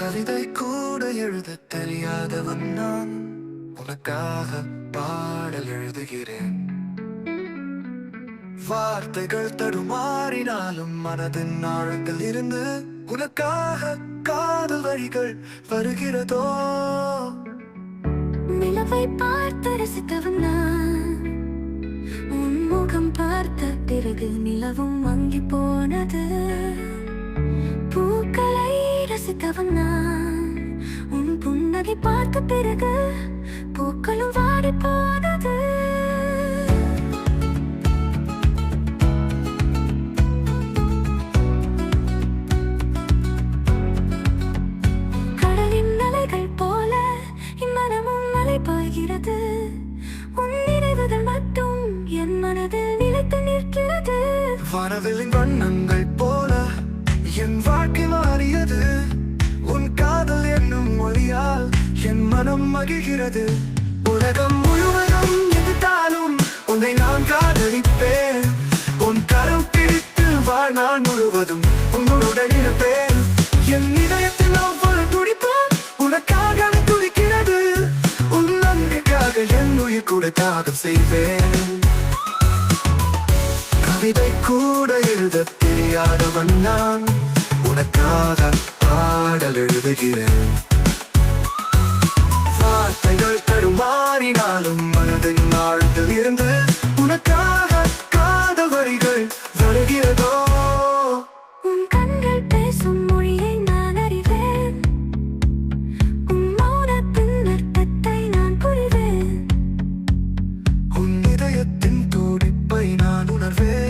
கவிதை கூட எழுத தெரியாதவன் நான் உனக்காக பாடல் எழுதுகிறேன். வார்த்தைகள் தடுமாறினாலும் மனதின் ஆழத்தில் இருந்து உனக்காக காதல் வழிகள் வருகிறதோ? நிலவை பார்த்து ரசித்தவன் நான். உன் முகம் பார்த்த பிறகு நிலவும் மங்கி போனது. ரசித்தவன் நான் உன் புன்னகை பார்த்த பிறகு பூக்களும் வாடி போனது. கடலின் அலைகள் போல இம்மனமும் மலை பாய்கிறது. உன் நினைவுகள் மட்டும் என் மனதில் நிலைத்து நிற்கிறது. வானவில்லின் வண்ணங்கள் போல என் வாழ்க்கை மாறியது உன் காதல் என்னும் மொழியால் என் மனம் மகிழ்கிறது. உலகம் முழுவதும் எதிர்த்தாலும் உன்னை நான் காதலிப்பேன். உன் கரம் பிடித்து வாழ் நான் முழுவதும் உன்னுடன் இருப்பேன். என் இதயத்தில் ஒவ்வொரு துடிப்பும் உனக்காக துடிக்கிறது. உன் நன்றிக்காக என் உயிர் கூட தியாகம் செய்வேன். கவிதை கூட எழுத தெரியாதவன் நான். உனக்காக பாடல் எழுதுகிறேன். வார்த்தைகள் தடுமாறினாலும் மனதின் ஆழ்ந்தில் இருந்து உனக்காக காதல் வரிகள் வருகிறதோ நான் அறிவேன்.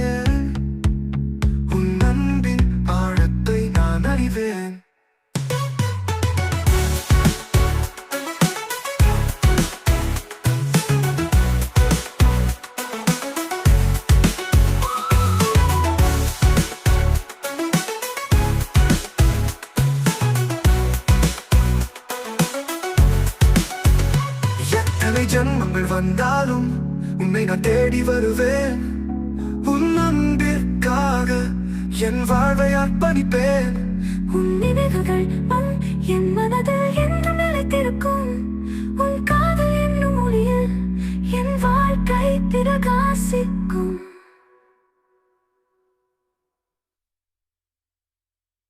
எத்தனை ஜன்மங்கள் வந்தாலும் உன்னை நான் தேடி வருவேன். உன் அன்பிற்காக என் வாழ்வை அர்ப்பணிப்பேன். உன் நினைவுகள் உன் என் மனதில் என்று நிலைத்திருக்கும். உன் காதல் என்னும் மொழியில் என் வாழ்க்கை பிரகாசிக்கும்